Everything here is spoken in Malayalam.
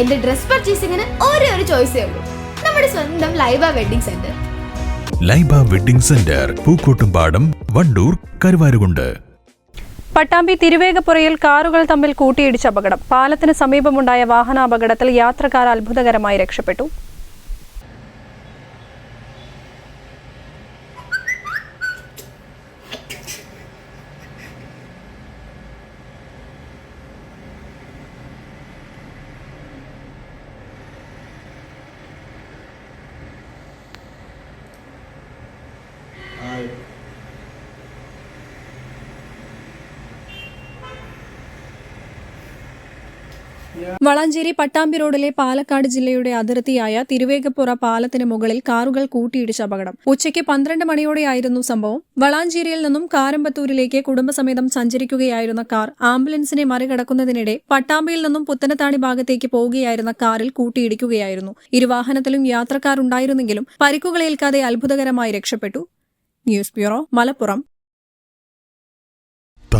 എന്റെ ഡ്രസ് പർച്ചേസിംഗിന് ഒരേ ഒരു ചോയ്സേ ഉള്ളൂ. നമ്മുടെ സ്വന്തം Laiba wedding centre. Laiba wedding centre Pookkottumpadam Wandoor Karuvarakundu. Pattambi തിരുവേഗപ്പുറയിൽ കാറുകൾ തമ്മിൽ കൂട്ടിയിടിച്ച അപകടം. പാലത്തിന് സമീപമുണ്ടായ വാഹനാപകടത്തിൽ യാത്രക്കാർ അത്ഭുതകരമായി രക്ഷപ്പെട്ടു. വളാഞ്ചേരി പട്ടാമ്പി റോഡിലെ പാലക്കാട് ജില്ലയുടെ അതിർത്തിയായ തിരുവേഗപ്പുറ പാലത്തിന് മുകളിൽ കാറുകൾ കൂട്ടിയിടിച്ച അപകടം. ഉച്ചയ്ക്ക് പന്ത്രണ്ട് മണിയോടെയായിരുന്നു സംഭവം. വളാഞ്ചേരിയിൽ നിന്നും കാരമ്പത്തൂരിലേക്ക് കുടുംബസമേതം സഞ്ചരിക്കുകയായിരുന്ന കാർ ആംബുലൻസിനെ മറികടക്കുന്നതിനിടെ പട്ടാമ്പിയിൽ നിന്നും പുത്തനത്താണി ഭാഗത്തേക്ക് പോവുകയായിരുന്ന കാറിൽ കൂട്ടിയിടിക്കുകയായിരുന്നു. ഇരുവാഹനത്തിലും യാത്രക്കാർ ഉണ്ടായിരുന്നെങ്കിലും പരിക്കുകളേൽക്കാതെ അത്ഭുതകരമായി രക്ഷപ്പെട്ടു. News bureau Malappuram.